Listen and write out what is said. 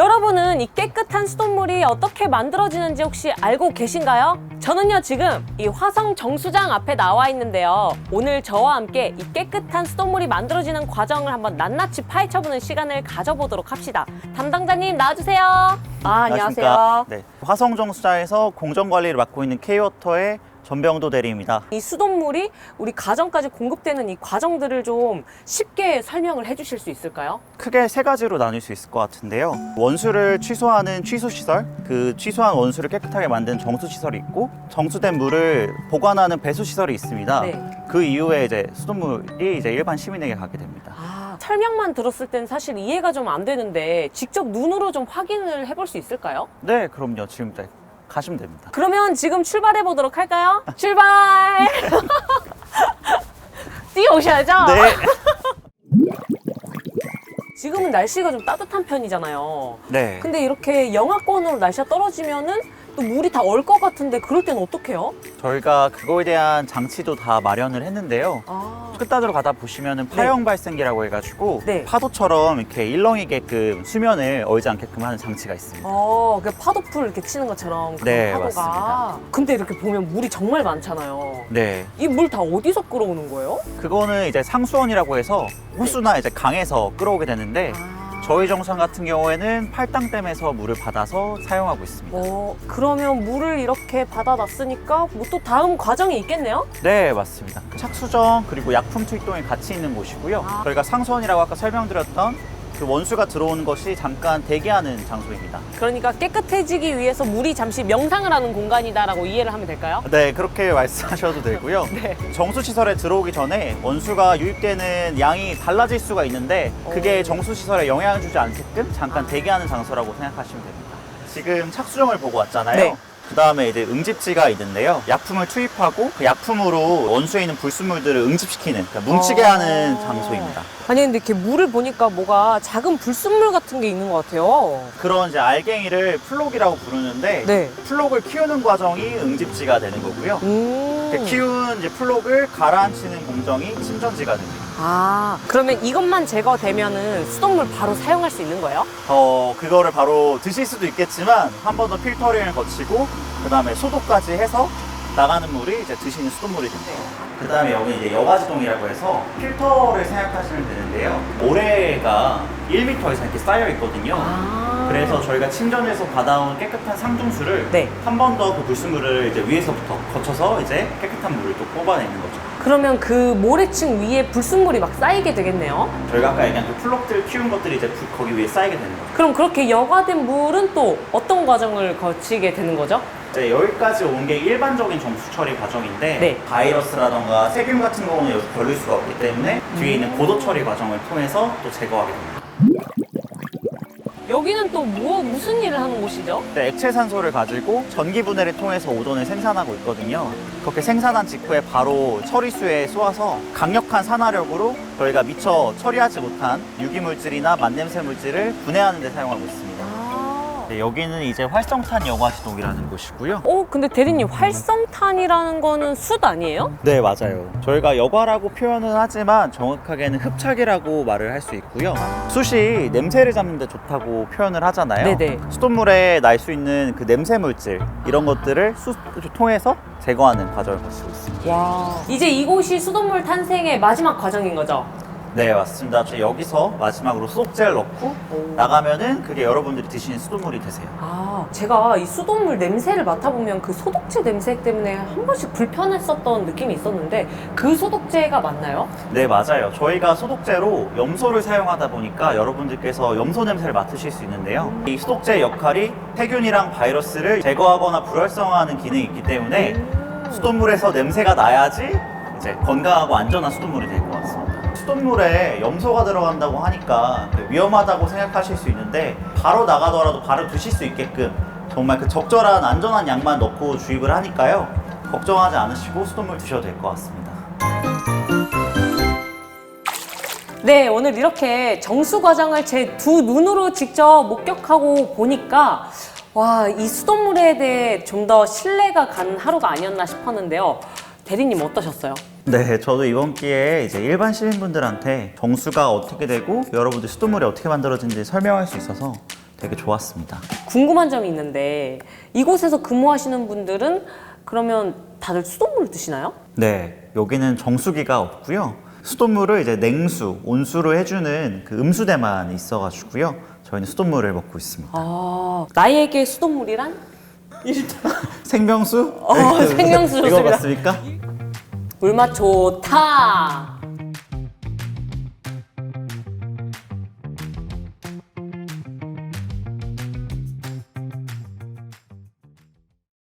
여러분은 이 깨끗한 수돗물이 어떻게 만들어지는지 혹시 알고 계신가요? 저는요 지금 이 화성 정수장 앞에 나와 있는데요. 오늘 저와 함께 이 깨끗한 수돗물이 만들어지는 과정을 한번 낱낱이 파헤쳐보는 시간을 가져보도록 합시다. 담당자님 나와주세요. 아, 안녕하세요. 안녕하십니까. 네, 화성 정수자에서 공정 관리를 맡고 있는 K워터의 전병도 대리입니다. 이 수돗물이 우리 가정까지 공급되는 이 과정들을 좀 쉽게 설명을 해주실 수 있을까요? 크게 세 가지로 나눌 수 있을 것 같은데요. 원수를 취소하는 취소시설, 그 취소한 원수를 깨끗하게 만드는 정수시설이 있고, 정수된 물을 보관하는 배수시설이 있습니다. 네. 그 이후에 이제 수돗물이 이제 일반 시민에게 가게 됩니다. 아, 설명만 들었을 땐 사실 이해가 좀 안 되는데 직접 눈으로 좀 확인을 해볼 수 있을까요? 네, 그럼요. 지금 이제 가시면 됩니다. 그러면 지금 출발해 보도록 할까요? 출발! 뛰어오셔야죠? 네. 지금은 날씨가 좀 따뜻한 편이잖아요. 네. 근데 이렇게 영하권으로 날씨가 떨어지면은 또 물이 다 얼 것 같은데 그럴 때는 어떡해요? 저희가 그거에 대한 장치도 다 마련을 했는데요. 아, 끝단으로 가다 보시면은 파형 발생기라고 해가지고 네. 파도처럼 이렇게 일렁이게끔 수면을 얼지 않게끔 하는 장치가 있습니다. 어, 그 파도풀 이렇게 치는 것처럼 그 네, 파도가. 맞습니다. 근데 이렇게 보면 물이 정말 많잖아요. 네, 이 물 다 어디서 끌어오는 거예요? 그거는 이제 상수원이라고 해서 호수나 이제 강에서 끌어오게 되는데 아. 저희 정상 같은 경우에는 팔당댐에서 물을 받아서 사용하고 있습니다. 어, 그러면 물을 이렇게 받아놨으니까 뭐 또 다음 과정이 있겠네요? 네, 맞습니다. 착수정 그리고 약품 투입동이 같이 있는 곳이고요. 아. 저희가 상수원이라고 아까 설명드렸던 그 원수가 들어오는 것이 잠깐 대기하는 장소입니다. 그러니까 깨끗해지기 위해서 물이 잠시 명상을 하는 공간이다라고 이해를 하면 될까요? 네, 그렇게 말씀하셔도 되고요. 네. 정수시설에 들어오기 전에 원수가 유입되는 양이 달라질 수가 있는데 그게 오. 정수시설에 영향을 주지 않게끔 잠깐 대기하는 장소라고 생각하시면 됩니다. 지금 착수정을 보고 왔잖아요. 네. 그 다음에 이제 응집지가 있는데요. 약품을 투입하고 그 약품으로 원수에 있는 불순물들을 응집시키는, 그러니까 뭉치게 어. 하는 장소입니다. 아니 근데 이렇게 물을 보니까 뭐가 작은 불순물 같은 게 있는 것 같아요. 그런 이제 알갱이를 플록이라고 부르는데 네. 플록을 키우는 과정이 응집지가 되는 거고요. 음. 그 키운 이제 플록을 가라앉히는 공정이 침전지가 됩니다. 아, 그러면 이것만 제거되면은 수돗물 바로 사용할 수 있는 거예요? 어, 그거를 바로 드실 수도 있겠지만 한 번 더 필터링을 거치고 그 다음에 소독까지 해서 나가는 물이 이제 드시는 수돗물이 됩니다. 그 다음에 여기 이제 여가지동이라고 해서 필터를 생각하시면 되는데요. 모래가 1m 이상 이렇게 쌓여 있거든요. 아. 그래서 저희가 침전에서 받아온 깨끗한 상중수를 네. 한 번 더 그 불순물을 이제 위에서부터 거쳐서 이제 깨끗한 물을 또 뽑아내는 거죠. 그러면 그 모래층 위에 불순물이 막 쌓이게 되겠네요. 저희가 아까 얘기한 그 플록들 키운 것들이 이제 불- 거기 위에 쌓이게 되는 거죠. 그럼 그렇게 여과된 물은 또 어떤 과정을 거치게 되는 거죠? 이제 여기까지 온 게 일반적인 정수 처리 과정인데 네. 바이러스라던가 세균 같은 경우는 여기서 걸릴 수가 없기 때문에 뒤에 있는 고도 처리 과정을 통해서 또 제거하게 됩니다. 여기는 또 뭐, 무슨 일을 하는 곳이죠? 네, 액체 산소를 가지고 전기 분해를 통해서 오존을 생산하고 있거든요. 그렇게 생산한 직후에 바로 처리수에 쏘아서 강력한 산화력으로 저희가 미처 처리하지 못한 유기물질이나 만냄새 물질을 분해하는 데 사용하고 있습니다. 아. 네, 여기는 이제 활성탄 여과지동이라는 곳이고요. 어, 근데 대리님, 활성탄이라는 거는 숯 아니에요? 네, 맞아요. 저희가 여과라고 표현은 하지만 정확하게는 흡착이라고 말을 할 수 있고요. 숯이 냄새를 잡는 데 좋다고 표현을 하잖아요. 네네. 수돗물에 날 수 있는 그 냄새 물질 이런 것들을 숯을 통해서 제거하는 과정을 거치고 있습니다. 와. 이제 이곳이 수돗물 탄생의 마지막 과정인 거죠? 네, 맞습니다. 저 여기서 마지막으로 소독제를 넣고 나가면은 그게 여러분들이 드시는 수돗물이 되세요. 아, 제가 이 수돗물 냄새를 맡아보면 그 소독제 냄새 때문에 한 번씩 불편했었던 느낌이 있었는데 그 소독제가 맞나요? 네, 맞아요. 저희가 소독제로 염소를 사용하다 보니까 여러분들께서 염소 냄새를 맡으실 수 있는데요. 이 소독제 역할이 세균이랑 바이러스를 제거하거나 불활성화하는 기능이 있기 때문에 수돗물에서 냄새가 나야지 이제 건강하고 안전한 수돗물이 될것 같습니다. 수돗물에 염소가 들어간다고 하니까 그 위험하다고 생각하실 수 있는데 바로 나가더라도 바로 드실 수 있게끔 정말 그 적절한 안전한 양만 넣고 주입을 하니까요. 걱정하지 않으시고 수돗물 드셔도 될 것 같습니다. 네, 오늘 이렇게 정수 과정을 제 두 눈으로 직접 목격하고 보니까 와, 이 수돗물에 대해 좀 더 신뢰가 가는 하루가 아니었나 싶었는데요. 대리님 어떠셨어요? 네, 저도 이번 기회에 이제 일반 시민분들한테 정수가 어떻게 되고 여러분들 수돗물이 어떻게 만들어진지 설명할 수 있어서 되게 좋았습니다. 궁금한 점이 있는데 이곳에서 근무하시는 분들은 그러면 다들 수돗물을 드시나요? 네, 여기는 정수기가 없고요. 수돗물을 이제 냉수, 온수로 해주는 그 음수대만 있어가지고요. 저희는 수돗물을 먹고 있습니다. 아, 나에게 수돗물이란? 생명수? 어, 생명수 이거 좋습니다. 맞습니까? 물맛 좋다.